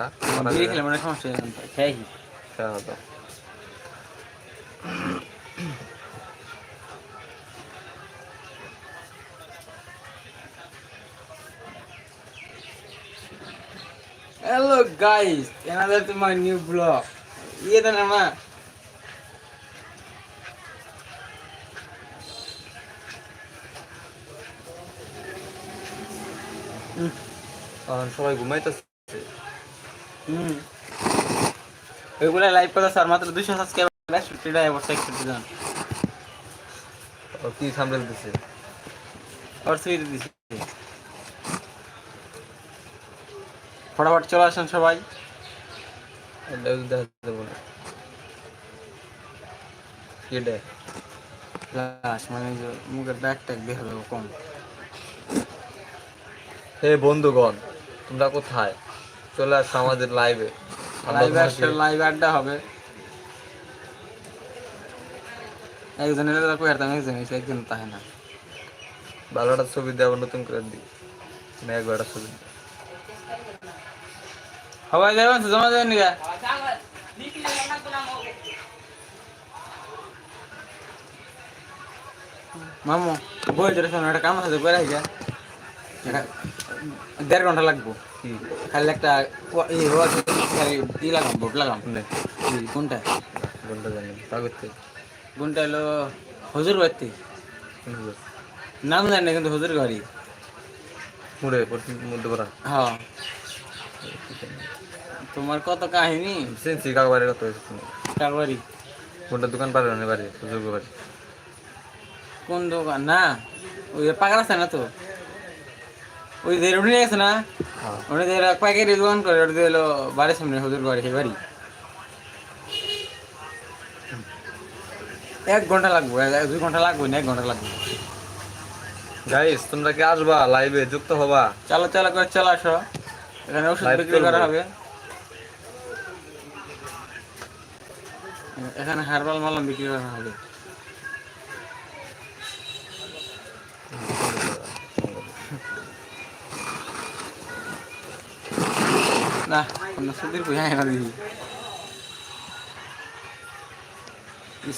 খা বিড়ি খেলে মানে সমস্যা খেয়ে খাওয়া দাও Hello guys, another to my new vlog. Iya ta nama. এখন সবাই ঘুমাইতেছে হুম। ওইগুলো লাইভ করতে স্যার মাত্র দুশো সাবস্ক্রাইবার একষট্টি টাকা বসে একষট্টি জন। কি সামলাল দিছে? আর সুইট দিছি। ফটাফট চলে আসেন সবাই। মানে হে বন্ধুগণ তোমরা কোথায়? চলে আসো আমাদের লাইভে লাইভ আসলে লাইভ আড্ডা হবে। একজনের কই আর একজন এসে একজন তাহে না। ভালো একটা ছবি দেবো নতুন করে দিই। মেঘ একটা ছবি সবাই যাবেন জমা দেবেন নিগা মামু বই যেটা একটা কাম আছে করে এটা দেড় ঘণ্টা লাগবো। খালি একটা ই লাগাম বোট লাগাম। কোনটা? বলতে জানি থেকে কোনটা হলো হুজুর বাড়তি? নাম জানি না কিন্তু হুজুর বাড়ি। মুড়ে মধ্যে পড়া। হ্যাঁ। তোমার কত কাহিনী? সেন্সি কাকা বাড়ি কত হয়েছে শুনে কার বাড়ি কোনটা দোকান পারে না বাড়ি হুজুর বাড়ি। কোন দোকান? না ওই পাগল আছে না তো? ওই যে গেছে না? হ্যাঁ। ওটা যে পাইকারি দোকান করে ওটা হলো বাড়ির সামনে হুজুর বাড়ি সেই বাড়ি। এক ঘণ্টা লাগবে দুই ঘণ্টা লাগবে না এক ঘণ্টা লাগবে। গাইস তোমরা কি আসবা? লাইভে যুক্ত হবা? চালো চালো করে চলে আসো। এখানে ওষুধ বিক্রি করা হবে। এখানে হারবাল মালাম বিক্রি করা হবে। না কোনো সুদির না দিবি